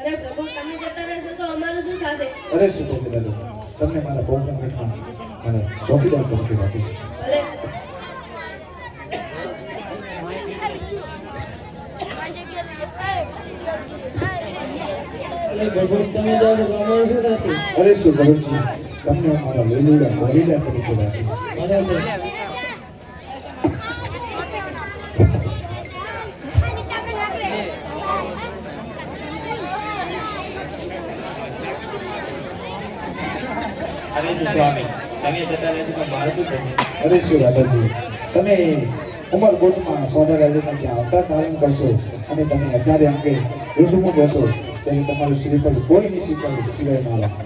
અરે પ્રભુ તમે જતા રહેશો તો અમારું શું થશે? અરે શું થશે દાદા? તમને મારા પૌન ઘટમાં અને ચોકીદાર તરીકે રાખીશ અરે શું પ્રભુજી તમને મારા વેલીલા વેલીલા તરીકે રાખીશ અરે શું રાધાજી તમે ઉમરકોટમાં સોના રાજાના ત્યાં આવતા ધારણ કરશો અને તમે અત્યારે અંગે વૃદ્ધમાં બેસો ત્યારે તમારું શ્રીફળ કોઈની શ્રીફળ સિવાય ના રાખે